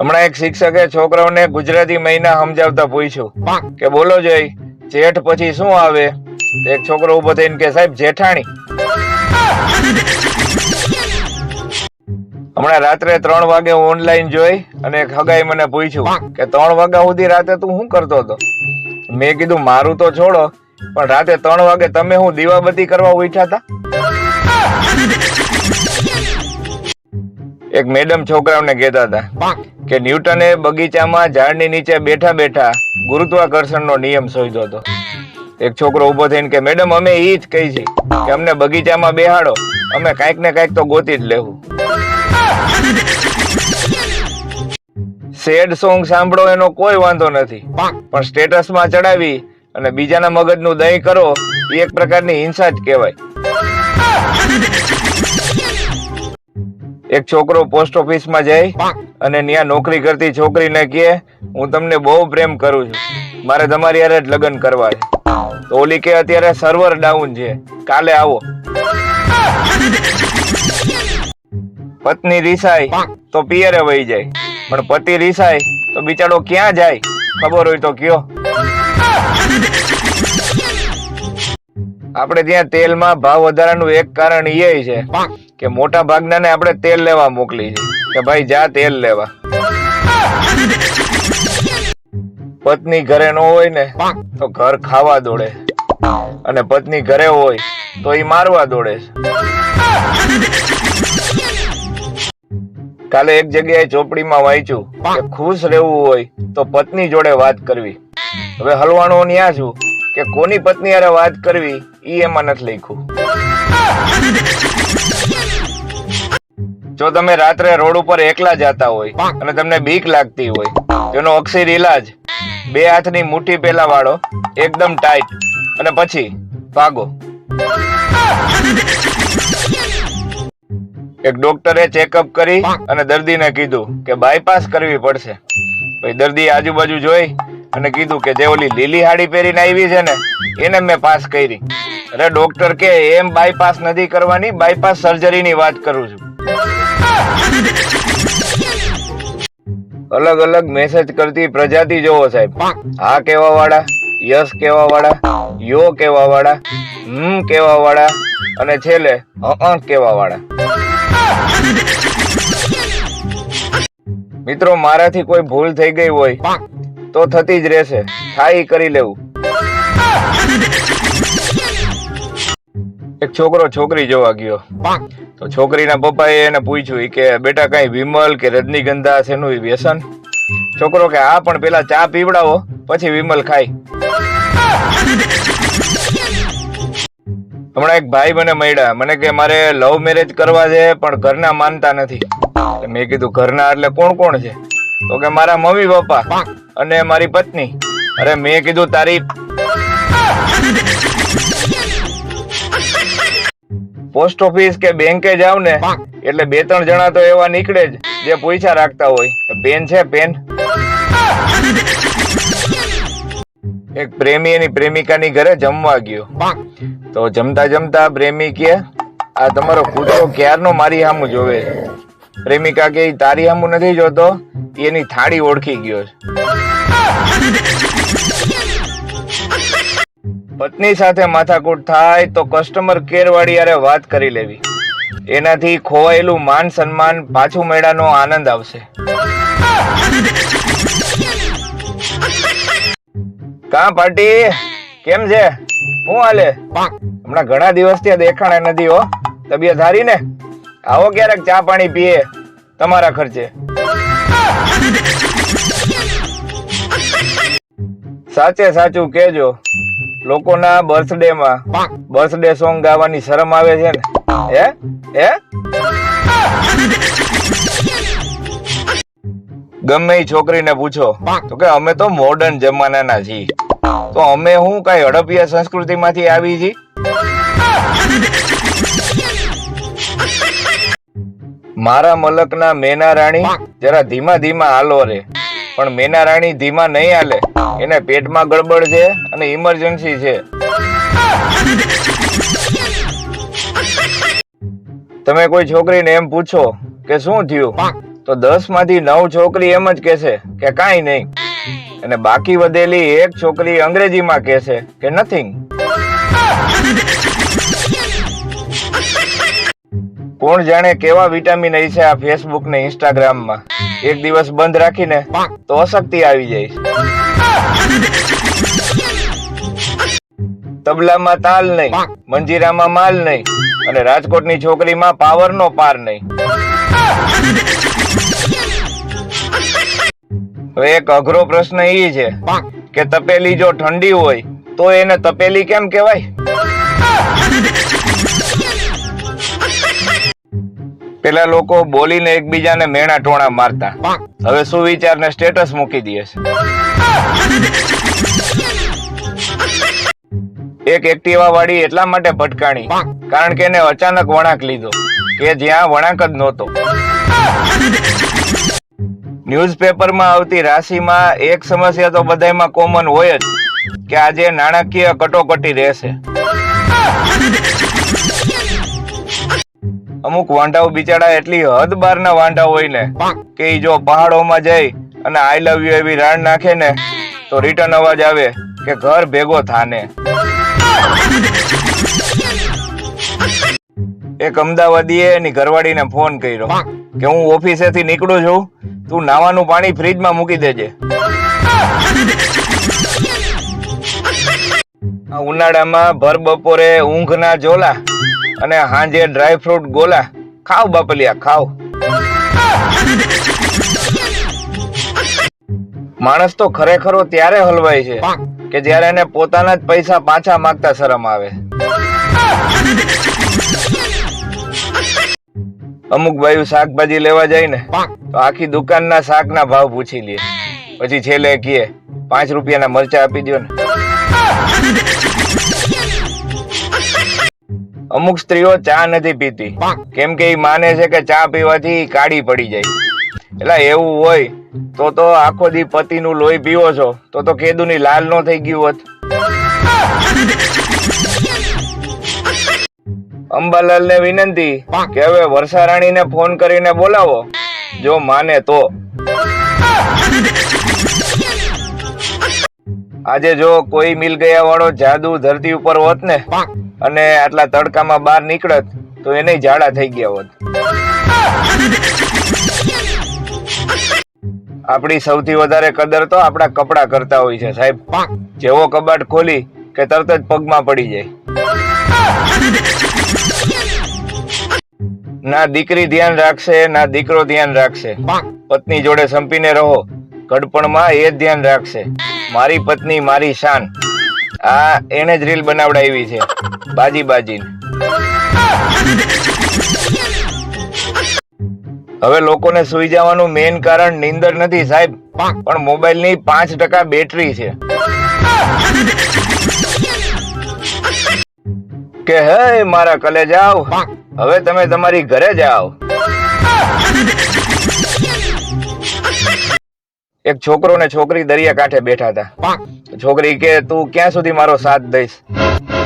હમણાં એક શિક્ષકે છોકરાઓને ગુજરાતી મહિના સમજાવતા પૂછ્યું કે બોલો જય, જેઠ પછી શું આવે? એક છોકરો ઊભો થઈને કે, સાહેબ, જેઠાણી. હમણાં રાત્રે ત્રણ વાગે ઓનલાઈન જોઈ અને ખગાઈ મને પૂછ્યું કે, ત્રણ વાગ્યા સુધી રાતે તું શું કરતો હતો? મેં કીધું, મારું તો છોડો, પણ રાતે ત્રણ વાગે તમે હું દીવાબત્તી કરવા ઉઠ્યા હતા? એક મેડમ છોકરાઓને કહેતા હતા કે ન્યૂટને બગીચામાં ઝાડની નીચે બેઠા બેઠા ગુરુત્વાકર્ષણનો નિયમ શોધ્યો હતો. એક છોકરો ઊભો થઈને કે મેડમ અમે એ જ કહી છે કે અમને બગીચામાં બેહાડો. અમે કાંઈક ને કાંઈક તો ગોતી જ લેવું. સેડ સોંગ સાંભળો એનો કોઈ વાંધો નથી. પણ સ્ટેટસમાં ચડાવી અને બીજાના મગજનું દહીં કરો એ એક પ્રકારની હિંસા જ કહેવાય. એક છોકરો પોસ્ટ ઓફિસમાં જાય અને ત્યાં નોકરી કરતી છોકરીને કહે હું તમને બહુ પ્રેમ કરું છું. મારે તમારી યારે જ લગ્ન કરવા છે. તો ઓલી કે અત્યારે સર્વર ડાઉન છે. કાલે આવો. પત્ની રીસાય તો પિયરે વહી જાય. પણ પતિ રીસાય તો બિચારો ક્યાં જાય? ખબર હોય તો કયો. આપણે ત્યાં તેલમાં ભાવ વધારાનું એક કારણ એ છે. કે મોટા ભાગનાને આપણે તેલ લેવા મોકલી છે. કે ભાઈ, જા તેલ લેવા. પત્ની ઘરે ન હોય ને, તો ઘર ખાવા દોડે. અને પત્ની ઘરે હોય, તો એ મારવા દોડે છે. કાલે એક જગ્યાએ ચોપડીમાં વાંચ્યું કે ખુશ રહેવું હોય, તો પત્ની જોડે વાત કરવી. હવે હલવાનો ન્યા છું કે કોની પત્ની યારે વાત કરવી એ એમાં નથી લખ્યું. જો તમે રાત્રે રોડ ઉપર એકલા જતા હોય અને તમને બીક લાગતી હોય તેનો અક્ષર ઇલાજ બે હાથની મુઠ્ઠી પેલા વાળો એકદમ ટાઈટ અને પછી ભાગો. એક ડોક્ટરે ચેકઅપ કરી અને દર્દીને કીધું કે બાયપાસ કરવી પડશે. પછી દર્દી આજુબાજુ જોઈ અને કીધું કે જે ઓલી લીલી હાડી પહેરીને આવી છે ને એને મેં પાસ કરી. અરે ડોક્ટર કે એમ બાયપાસ નથી કરવાની બાયપાસ સર્જરીની વાત કરું છું. અલગ અલગ મેસેજ કરતી પ્રજાતિ જોવો સાહેબ. હા કેવા વાળા યસ કેવા વાળા યો કેવા વાળા હમ કેવા વાળા અને છેલ્લે અ કેવા વાળા મિત્રો, મારાથી કોઈ ભૂલ થઈ ગઈ હોય તો થતી જ રહેશે. થાય કરી લેવું. એક છોકરો છોકરી જોવા ગયો. તો છોકરીના પપ્પાએ એને પૂછ્યું કે બેટા કઈ વિમલ કે રજનીગંધા છે નું વ્યસન? છોકરો કે હા પણ પેલા ચા પીવડાવો પછી વિમલ ખાય. હમણાં એક ભાઈ મને મળ્યા. મને કે મારે લવ મેરેજ કરવા છે પણ ઘરના માનતા નથી. મેં કીધું ઘરના એટલે કોણ કોણ છે? તો કે મારા મમ્મી પપ્પા અને મારી પત્ની. અરે મેં કીધું તારી પોસ્ટ ઓફિસ કે બેંકે જાવ ને એટલે બે ત્રણ જણા તો એવા નીકળે જ જે પૈસા રાખતા હોય. પેન છે પેન એક પ્રેમી એની પ્રેમિકાની ઘરે જમવા ગયો. તો જમતા જમતા પ્રેમી કે આ તમારો કૂતરો ક્યારનો મારી સામું જોવે પ્રેમિકા કે તારી સામું નથી જોતો એની થાળી ઓળખી ગયો છે. પત્ની સાથે માથાકૂટ થાય તો કસ્ટમર કેર વાળી યારે વાત કરી લેવી. એનાથી ખોવાયેલું માન સન્માન પાછું મેળાનો આનંદ આવશે. કા પાર્ટી? કેમ છે? હું હાલે? હમણાં ઘણા દિવસ ત્યાં દેખાણા નથી હો. તબિયત સારી ને? આવો ક્યારેક ચા પાણી પીએ. તમારા ખર્ચે. સાચે સાચું કેજો લોકોના બર્થડે માં બર્થડે સોંગ ગાવાની શરમ આવે છે ને? હે? હે? ગમે એ છોકરીને પૂછો તો કે અમે તો મોડર્ન જમાનાના છીએ. તો અમે હું કઈ હડપિયા સંસ્કૃતિમાંથી આવી છીએ મારા મલકના મેના રાણી જરા ધીમા ધીમા હાલો રે. પણ મેના રાણી ધીમા નહીં હાલે. એને પેટમાં ગડબડ છે અને ઇમરજન્સી છે. તમે કોઈ છોકરીને એમ પૂછો કે શું થયું, તો દસમાંથી નવ છોકરી એમ જ કહેશે કે કાંઈ નહીં. અને બાકી વધેલી એક છોકરી અંગ્રેજીમાં કહેશે કે નથિંગ કોણ જાણે કેવા વિટામિન છે આ ફેસબુક ને ઇન્સ્ટાગ્રામમાં. એક દિવસ બંધ રાખીને તો અશક્તિ આવી જાય. તબલામાં તાલ નહીં મંજીરામાં માલ નહીં અને રાજકોટની છોકરીમાં પાવર નો પાર નહીં. હવે એક અઘરો પ્રશ્ન એ છે કે તપેલી જો ઠંડી હોય તો એને તપેલી કેમ કહેવાય? પેલા લોકો બોલીને એકબીજાને મેણા ટોણા મારતા. હવે શું વિચારને સ્ટેટસ મૂકી દે છે. એક એક્ટિવા વાળી એટલા માટે ભટકાણી કારણ કે એને અચાનક વળાંક લીધો કે જ્યાં વળાંક જ નહોતો. ન્યૂઝપેપરમાં આવતી રાશિમાં એક સમસ્યા તો બધામાં કોમન હોય જ કે આજે નાણાકીય કટોકટી રહેશે. અમુક વાંઢાઓ બિચારા એટલી હદ બારના વાંઢા હોય ને કે જો પહાડોમાં જઈ અને આઈ લવ યુ એવી રાણ નાખે ને તો રિટર્ન અવાજ આવે કે ઘર ભેગો થાને. એક અમદાવાદીએ એની ઘરવાળીને ફોન કર્યો કે હું ઓફિસેથી નીકળું છું તું નાવાનું પાણી ફ્રીજમાં મૂકી દેજે. ઉનાળામાં ભર બપોરે ઊંઘ ના જોલા અને હાંજે ડ્રાય ફ્રૂટ ગોલા. ખાવ બાપલિયા, ખાવ. માણસ તો ખરેખરો ત્યારે હલવાય છે કે જ્યારે એને પોતાના જ પૈસા પાછા માંગતા શરમ આવે. અમુક ભાઈ શાકભાજી લેવા જાય ને, તો આખી દુકાનના શાકના ભાવ પૂછી લે. પછી છેલ્લે કીએ પાંચ રૂપિયાના મરચા આપી દો ને. અમુક સ્ત્રીઓ ચા નથી પીતી. કેમ કે એ માને છે કે ચા પીવાથી કાળી પડી જાય. એટલે એવું હોય તો તો આખો દી પતિનું લોહી પીવો છો તો તો કેદુની લાલ નો થઈ ગયું હોત. અંબાલાલ ને વિનંતી કે હવે વર્ષારાણીને ફોન કરીને બોલાવો. જો માને તો. આજે જો કોઈ મિલ ગયા વાળો જાદુ ધરતી ઉપર હોત ને અને આટલા તડકામાં બહાર નીકળત તો એને જાડા થઈ ગયા હોત. આપણી સૌથી વધારે કદર તો આપણા કપડા કરતા હોય છે સાહેબ. જેવો કબાટ ખોલી કે તરત જ પગમાં પડી જાય. ના દીકરી ધ્યાન રાખશે ના દીકરો ધ્યાન રાખશે. પત્ની જોડે સંપીને રહો ઘડપણમાં એ ધ્યાન રાખશે. મારી પત્ની, મારી શાન. આ એને જ રીલ બનાવડાવી છે. બાજી બાજી હવે લોકોને સુઈ જવાનું મેઇન કારણ નીંદર નથી, સાહેબ. પણ મોબાઈલની પાંચ ટકા બેટરી છે. કે હે, મારા કલે જાઓ હવે તમે તમારી ઘરે જાઓ. એક છોકરો ને છોકરી દરિયા કાંઠે બેઠા હતા. છોકરી કે તું ક્યાં સુધી મારો સાથ દઈશ?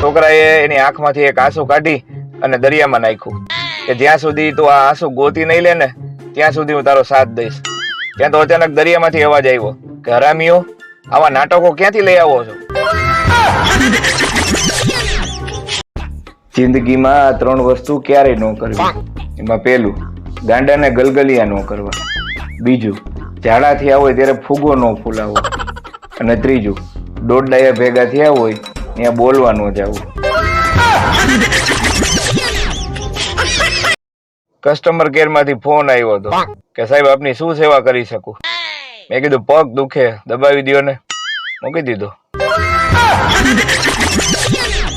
છોકરાએ એની આંખમાંથી એક આંસુ કાઢી અને દરિયામાં નાખ્યું કે જ્યાં સુધી તું આ આંસુ ગોતી નહીં લે ને ત્યાં સુધી હું તારો સાથ દઈશ. ત્યાં તો અચાનક દરિયામાંથી અવાજ આવ્યો કે હરામીઓ આવા નાટકો ક્યાંથી લઈ આવો છો? જિંદગીમાં આ ત્રણ વસ્તુ ક્યારેય ન કરવી. એમાં પેલું ગાંડાને ગલગલિયા ન કરવા. બીજું ઝાડા થયા હોય ત્યારે ફૂગો ન ફૂલાવો. અને ત્રીજું દોડડાયા ભેગા થયા હોય, ત્યાં બોલવા ન જવું કસ્ટમર કેરમાંથી ફોન આવ્યો હતો કે, સાહેબ, આપની શું સેવા કરી શકું? મેં કીધું, પગ દુખે, દબાવી દ્યો ને. મૂકી દીધો.